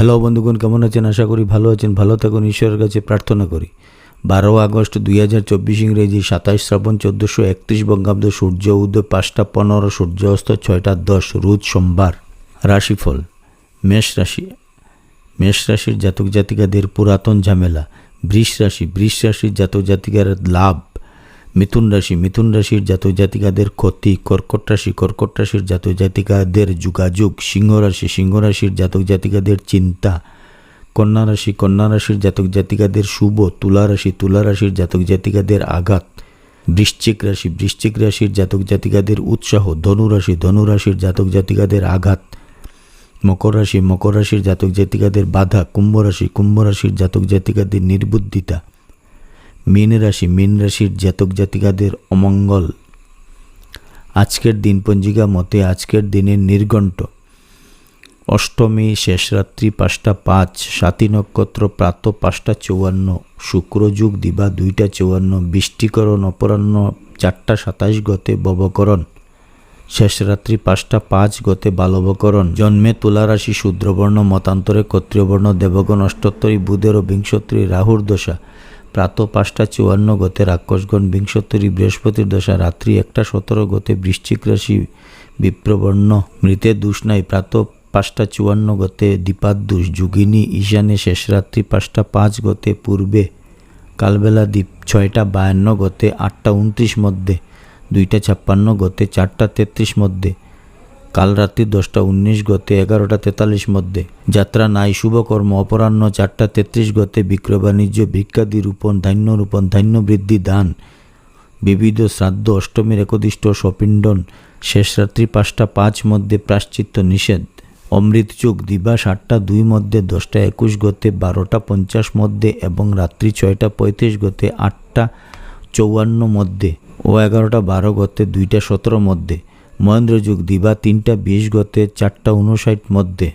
Hello বন্ধুগণ, কেমন আছেন? আশা করি ভালো আছেন। ভালো থাকুন, ঈশ্বরের কাছে প্রার্থনা করি। বারো আগস্ট দুই হাজার চব্বিশ ইংরেজি সাতাশ শ্রাবণ চোদ্দোশো একত্রিশ বঙ্গাব্দ সূর্য উদয় পাঁচটা পনেরো, সূর্য অস্ত ছয়টা দশ, রোজ সোমবার। রাশিফল, মেষ রাশি, মেষ রাশির জাতক জাতিকাদের পুরাতন ঝামেলা। বৃষ রাশি, বৃষ রাশির জাতক জাতিকার লাভ। মিথুন রাশি, মিথুন রাশির জাতক জাতিকাদের ক্ষতি, কর্কট রাশি, কর্কট রাশির জাতক জাতিকাদের যোগাযোগ, সিংহ রাশি, সিংহ রাশির জাতক জাতিকাদের চিন্তা, কন্যা রাশি, কন্যা রাশির জাতক জাতিকাদের শুভ, তুলা রাশি, তুলা রাশির জাতক জাতিকাদের আঘাত, বৃশ্চিক রাশি, বৃশ্চিক রাশির জাতক জাতিকাদের উৎসাহ, ধনু রাশি, ধনু রাশির জাতক জাতিকাদের আঘাত, মকর রাশি, মকর রাশির জাতক জাতিকাদের বাধা, কুম্ভ রাশি, কুম্ভ রাশির জাতক জাতিকাদের নির্বুদ্ধিতা মীন রাশি, মীন রাশির জাতক জাতিকাদের অমঙ্গল। আজকের দিন পঞ্জিকা মতে আজকের দিনের নির্ঘণ্ট। অষ্টমী শেষরাত্রি পাঁচটা পাঁচ, সাতী নক্ষত্র, প্রাত পাঁচটা চৌয়ান্ন শুক্রযুগ দিবা দুইটা চৌয়ান্ন, বৃষ্টিকরণ, অপরাহ্ন চারটা সাতাশ গতে ববকরণ। শেষরাত্রি পাঁচটা পাঁচ গতে বালবকরণ। জন্মে তুলা রাশি, শূদ্রবর্ণ, মতান্তরে ক্ষত্রিয়বর্ণ, দেবগণ, অষ্টোত্তরী, বুধের ও বিংশোত্তরী রাহুর দশা। প্রাত পাঁচটা চুয়ান্ন গতে রাক্ষসগণ বিংশোত্তরী বৃহস্পতির দশা রাত্রি একটা সতেরো গতে বৃশ্চিক রাশি বিপ্রবর্ণ। মৃতের দুষ নাই প্রাত পাঁচটা চুয়ান্ন গতে দীপাদ্দুষ যুগিনী ঈশানে শেষরাত্রি পাঁচটা পাঁচ গতে পূর্বে। কালবেলা দ্বীপ ছয়টা বায়ান্ন গতে আটটা উনত্রিশ মধ্যে। দুইটা ছাপ্পান্ন গতে চারটা তেত্রিশ মধ্যে। কাল রাত্রি দশটা উনিশ গতে এগারোটা তেতাল্লিশ মধ্যে। যাত্রা নাই, শুভকর্ম, অপরাহ্ন চারটা তেত্রিশ গতে বিক্রয় বাণিজ্য ভিক্ষাদি রূপণ, ধান্য রূপণ, ধান্য বৃদ্ধি, দান। বিবিধ শ্রাদ্ধ, অষ্টমীর একদিষ্ট সপিণ্ডন শেষ রাত্রি পাঁচটা পাঁচ মধ্যে প্রাশ্চিত্য নিষেধ। অমৃত যুগ, দিবা সাতটা দুই মধ্যে দশটা একুশ গতে বারোটা পঞ্চাশ মধ্যে এবং রাত্রি ছয়টা পঁয়ত্রিশ গতে আটটা চৌয়ান্ন মধ্যে ও এগারোটা বারো গতে দুইটা সতেরো মধ্যে। মহেন্দ্র যুগ দিবা তিনটা বিশ গতে চারটা উনষাট মধ্যে।